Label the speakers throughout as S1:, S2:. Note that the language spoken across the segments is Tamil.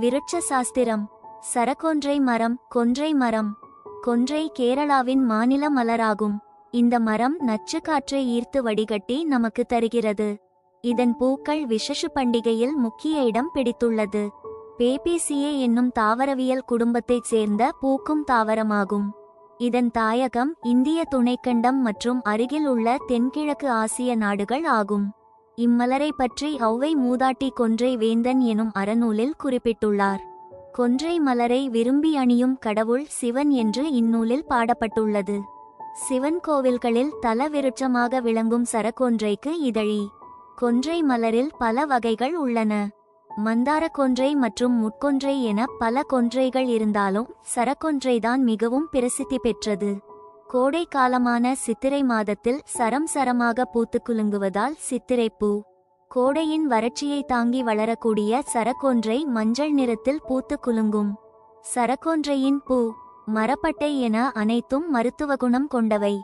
S1: விருட்ச சாஸ்திரம் சரக்கொன்றை மரம் கொன்றை மரம் கொன்றை கேரளாவின் மாநில மலராகும். இந்த மரம் நச்சு காற்றை ஈர்த்து வடிகட்டி நமக்கு தருகிறது. இதன் பூக்கள் விஷஷு பண்டிகையில் முக்கிய இடம் பிடித்துள்ளது. பேபிசியே என்னும் தாவரவியல் குடும்பத்தைச் சேர்ந்த பூக்கும் தாவரமாகும். இதன் தாயகம் இந்திய துணைக்கண்டம் மற்றும் அருகில் உள்ள தென்கிழக்கு ஆசிய நாடுகள் ஆகும். இம்மலரை பற்றி ஔவை மூதாட்டி கொன்றை வேந்தன் எனும் அறநூலில் குறிப்பிட்டுள்ளார். கொன்றை மலரை விரும்பி அணியும் கடவுள் சிவன் என்று இந்நூலில் பாடப்பட்டுள்ளது. சிவன் கோவில்களில் தல விருட்சமாக விளங்கும் சரக்கொன்றைக்கு இதழி. கொன்றை மலரில் பல வகைகள் உள்ளன. மந்தார கொன்றை மற்றும் முட்கொன்றை என பல கொன்றைகள் இருந்தாலும் சரக்கொன்றைதான் மிகவும் பிரசித்தி பெற்றது. கோடை காலமான சித்திரை மாதத்தில் சரம் சரமாக பூத்து குலுங்குவதால் சித்திரைப்பூ கோடையின் வறட்சியை தாங்கி வளரக்கூடிய சரக்கொன்றை மஞ்சள் நிறத்தில் பூத்து குலுங்கும். சரக்கொன்றையின் பூ மரப்பட்டை என அனைத்தும் மருத்துவ குணம் கொண்டவை.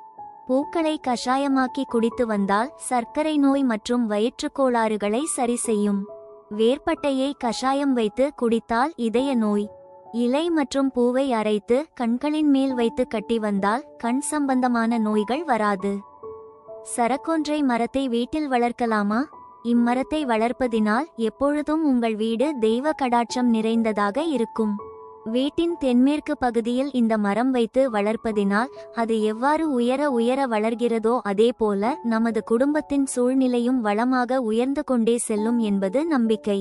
S1: பூக்களை கஷாயமாக்கி குடித்து வந்தால் சர்க்கரை நோய் மற்றும் வயிற்றுக்கோளாறுகளை சரி செய்யும். வேர்ப்பட்டையை கஷாயம் வைத்து குடித்தால் இதய நோய். இலை மற்றும் பூவை அரைத்து கண்களின் மேல் வைத்து கட்டி வந்தால் கண் சம்பந்தமான நோய்கள் வராது. சரக்கொன்றை மரத்தை வீட்டில் வளர்க்கலாமா? இம்மரத்தை வளர்ப்பதினால் எப்பொழுதும் உங்கள் வீடு தெய்வ கடாட்சம் நிறைந்ததாக இருக்கும். வீட்டின் தென்மேற்கு பகுதியில் இந்த மரம் வைத்து வளர்ப்பதினால் அது எவ்வாறு உயர உயர வளர்கிறதோ அதேபோல நமது குடும்பத்தின் சூழ்நிலையும் வளமாக உயர்ந்து கொண்டே செல்லும் என்பது நம்பிக்கை.